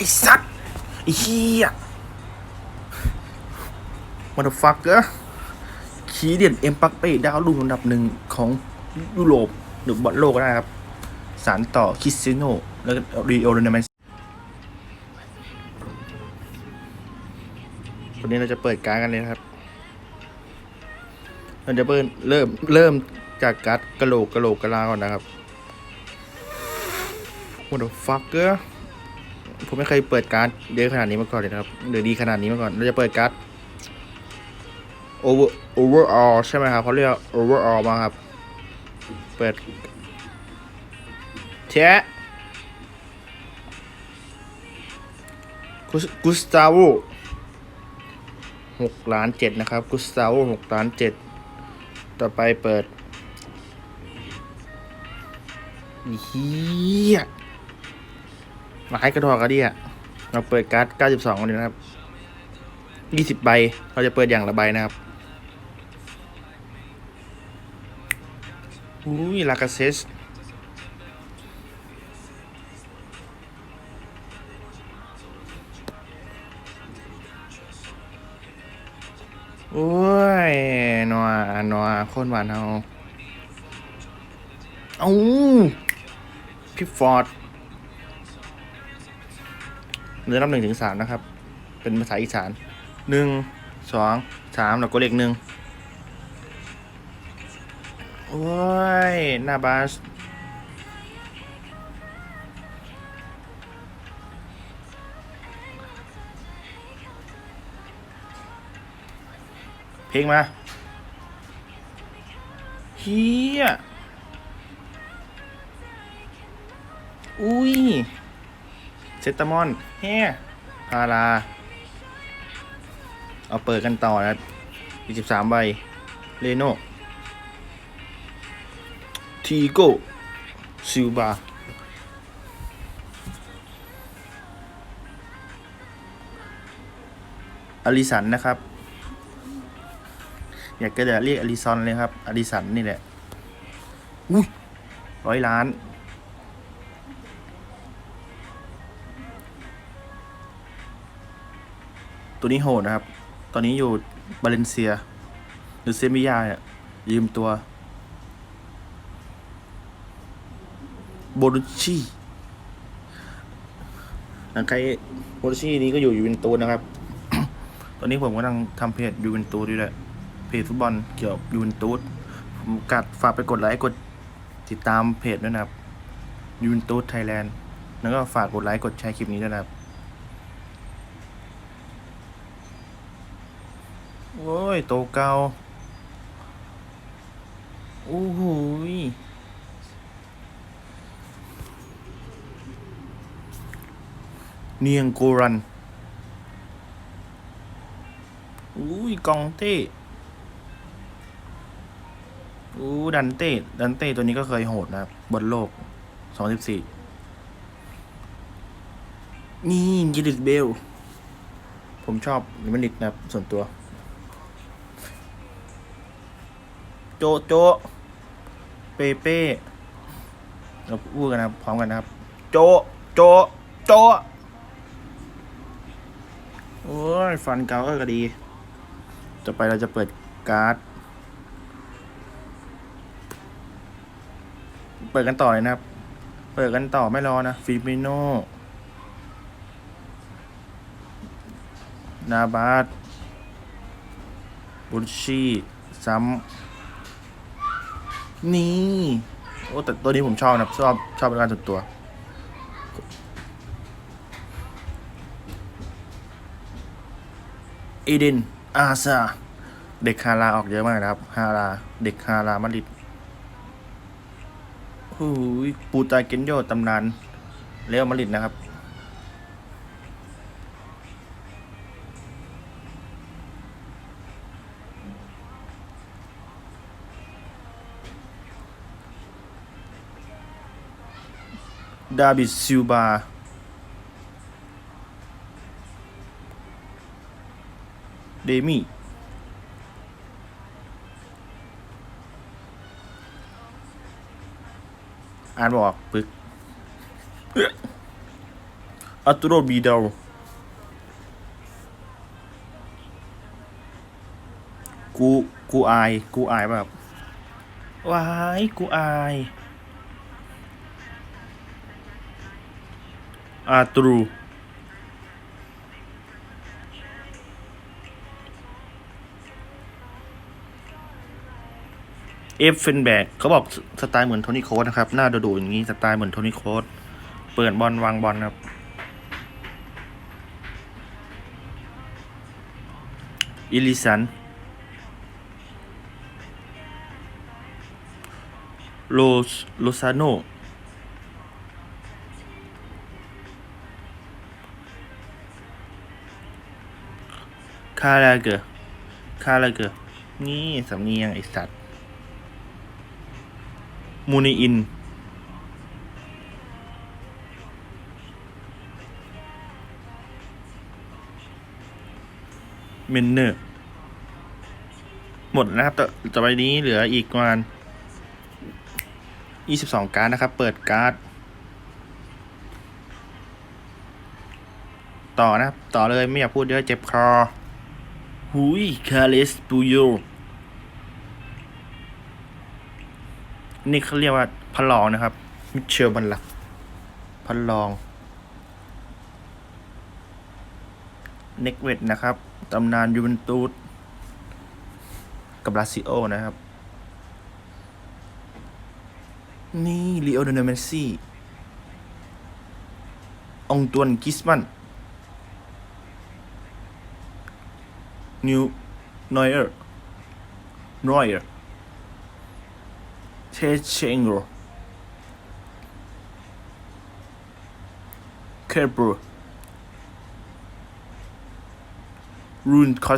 ไอ้สัตว์ไอ้เหี้ยมันฟักเกอร์ขีเดียนเอ็มปักเป้ดาวรุ่งอันดับหนึ่งของยุโรปหรือบอลโลกก็ได้ครับ สารต่อคิสเตียโนแล้วก็รีโอเรนเมนวันนี้เราจะเปิดการดกันเลยนะครับ เราจะเปิดเริ่มเริ่มจากการ์ดกะโหลกกะโหลกกะลาก่อนนะครับ What the fucker ผมไม่เคยเปิดการ์ดเยอะขนาดนี้มาก่อนเลยนะครับหรือดีขนาดนี้มาก่อน เราจะเปิดการ์ด over overall ใช่ไหมครับเขาเรียก overall มาครับ เปิดแชะกุสตาโวหกล้านเจ็ดนะครับ กุสตาโวหกล้านเจ็ดต่อไปเปิดเฮีย หลายกระดอกกระดียเราเปิดการ์ด 92วันนี้นะครับ 20 ใบ เราจะเปิดอย่างละใบนะครับอุ้ยลากาเซสโอ้ยนัวนัวโคนหวานเอา เอาพี่ฟอร์ด เนื้อนับหนึ่งถึงสามนะครับ เป็นภาษาอีสานหนึ่งสองสามแล้วก็เลขหนึ่งโอ้ยหน้าบาสเพลงมาเฮียอุ้ย เซตามอนแฮ่พารา เอาเปิดกันต่อนะอีกสิบสามใบเลโนทีโก้ซิลบาอลิสันนะครับ อยากจะเรียกอลิซอนเลยครับ อลิสันนี่แหละ อุ้ยร้อยล้าน ตัวนี้โหดนะครับ ตอนนี้อยู่บาเลนเซีย หรือเซมิยาเนี่ยยืมตัว โบรุชีหลังใครโบรุชีนี้ก็อยู่ยูเวนตูสนะครับ ตอนนี้ผมกำลังทำเพจยูเวนตูสด้วยแหละเพจฟุตบอลเกี่ยวกับยูเวนตูสผมกัดฝากไปกดไลค์กดติดตามเพจด้วยนะครับยูเวนตูสไทยแลนด์ แล้วก็ฝากกดไลค์ กดแชร์คลิปนี้ด้วยนะครับ โอ้ยโตเกาโอ้โหยเนียงโกรันอุ้ยกองเต้อู้ดันเต้ดันเต้ตัวนี้ก็เคยโหดนะบนโลก2014นี่ยิลิสเบล ผมชอบลิมันดิกนะครับส่วนตัว โจโจเปเป้เราพูดกันนะครับพร้อมกันนะครับ โจโจโจโอ้ยฟันเก่าก็ดี ต่อไปเราจะเปิดการ์ด เปิดกันต่อเลยนะครับ เปิดกันต่อไม่รอนะฟิมิโนนาบาสบุชีซ้ำ นี่โอ้แต่ตัวนี้ผมชอบนะชอบชอบเป็นการส่วนตัวอเดนอาซา เด็กฮาราออกเยอะมากนะครับ ฮารา เด็กฮารามาดริดโอ้ยปูตาเกนโยตำนานเรอัลมาดริดนะครับ ดาบิดซิลบา เดมี่ อ่านบอกปึก อัตโรบีดลกู กูอาย กูอายแบบวาย กูอาย อาตรูเอฟเฟนแบกเขาบอกสไตล์เหมือนโทนี่โค้ดนะครับ หน้าดุๆอย่างนี้ สไตล์เหมือนโทนี่โค้ดเปิดบอลวางบอลครับ อิลิสัน โลสโลซาโน คาราเกอร์คาราเกอนี่สำเนียงไอสัตว์ มูนีอิน เมนเนอร์ หมดนะครับ ต่อต่อไปนี้เหลืออีกประมาณ22การ์ดนะครับ เปิดการ์ด ต่อนะครับ ต่อเลยไม่อยากพูดเยอะเจ็บคอ หุยคาเลสปูโยนี่เขาเรียกว่าพันลองนะครับ มิเชลบันลักพันลอง เน็กเวดนะครับ ตำนานยูเวนตุสกับลาซิโอนะครับ นี่ลีโอเดนเมซี่องตวนกิสมัน นิวนอยเออร์นอยเออร์เทเชงโรเคปรูรูนค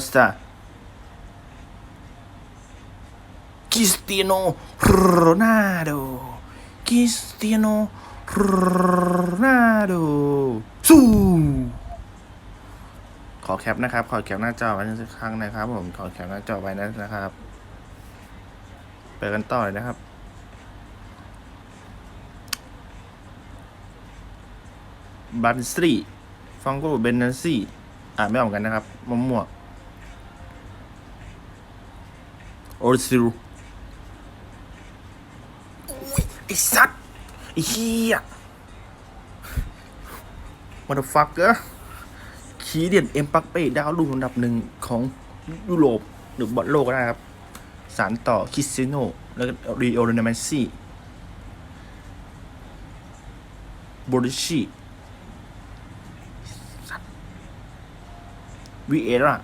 อสตาคริสเตียโนโรนัลโดคริสเตียโนโรนัลโดสู้ขอแคปนะครับ ขอแคปหน้าจอไว้สักครั้งนะครับ ผม ขอแคปหน้าจอไว้นะครับ ไปกันต่อเลยนะครับบันสตรีฟังโกเบนนันซี่ อ่านไม่ออกกันนะครับมะม่วงโอซิรูไอสัตว์ไอเฮียมันฟักเกอร์ ขีเดียนเอ็มปักเป้ดาวรุ่งอันดับหนึ่งของยุโรปหรือบอลโลกก็ได้ครับ สารต่อคิสเตียโนแล้วก็รีโอเรนเมซี่บริชีวิเอรา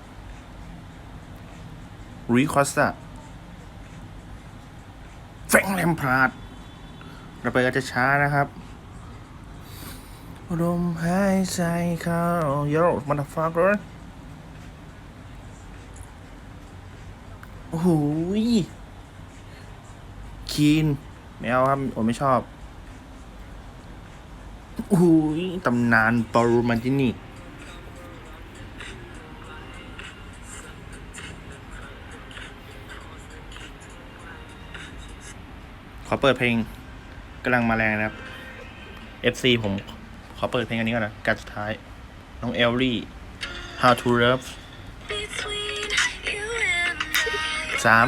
รีคอสตาแฟงแลมพาร์ดเราไปกันจะช้านะครับ ลมหายใจเข้าโยมันฟักเลยโอ้โหยคีนไม่เอาครับผมไม่ชอบโอ้โหยตำนานปารูมันตินี่ขอเปิดเพลงกำลังมาแรงนะครับ FC ผม ขอเปิดเพลงอันนี้ก่อนนะ การสุดท้าย น้องเอลลี่ How to Love สาม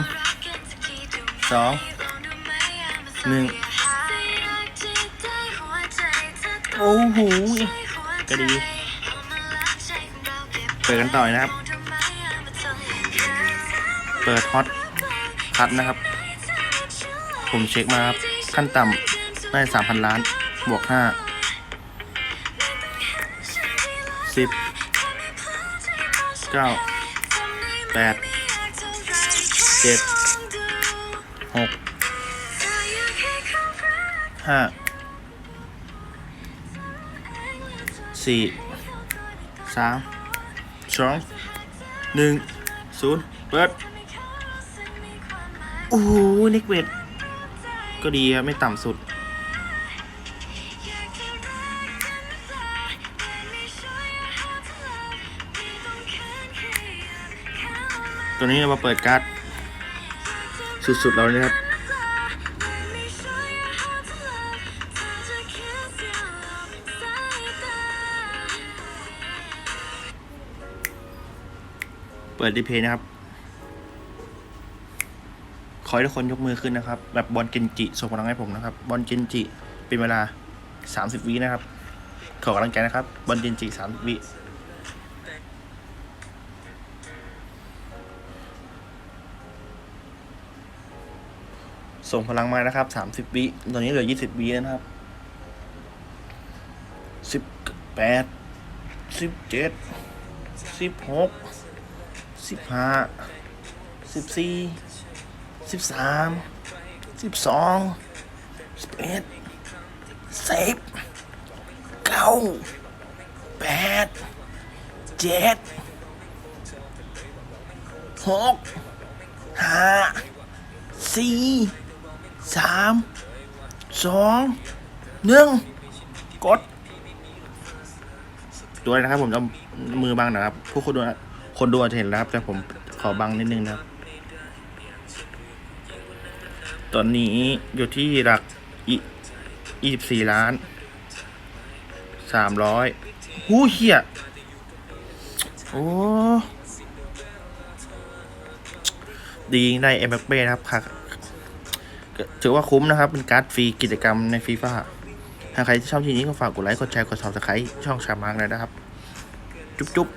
สองหนึ่งโอ้โหก็ดี เปิดกันต่อเลยนะครับ เปิดฮอตคัทนะครับ ผมเช็คมาครับ ขั้นต่ำได้สามพันล้าน บวกห้า สิบเก้าแปดเจ็ดหกห้าสี่สามสองหนึ่งศูนย์เปิด โอ้โหเน็กเวดก็ดีครับไม่ต่ำสุด ตัวนี้เรามาเปิดการ์ดสุดๆเราเลยครับ เปิดดีเพย์นะครับ ขอให้ทุกคนยกมือขึ้นนะครับ แบบบอลเกนจิส่งกำลังให้ผมนะครับ บอลเกนจิเป็นเวลา 30 วินะครับ ขอกำลังใจนะครับ บอลเกนจิ 30 วิ ส่งพลังมานะครับ30วิตอนนี้เหลือ20วิแล้วนะครับ18 17 16 15 14สิบสามสิบสองสิบเอ็ดสิบเก้าแปดเจ็ดหกห้าสี่ สามสองหนึ่งกด ตัวนะครับผมจะเอามือบังนะครับ ผู้คนดูคนดูอาจจะเห็นนะครับ แต่ผมขอบังนิดนึงนะครับ ตอนนี้อยู่ที่หลักยี่สิบสี่ล้านสามร้อยหูเหี้ย โอ้ดีได้เอ็มเบ้นะครับค่ะ ถือว่าคุ้มนะครับ เป็นการ์ดฟรีกิจกรรมในฟีฟ่าถ้าใครที่ชอบทีนี้ก็ฝากกดไลค์กดแชร์กด subscribe ช่องชามาร์กเลยนะครับ จุ๊บจุ๊บ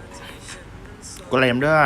กดไลค์ด้วย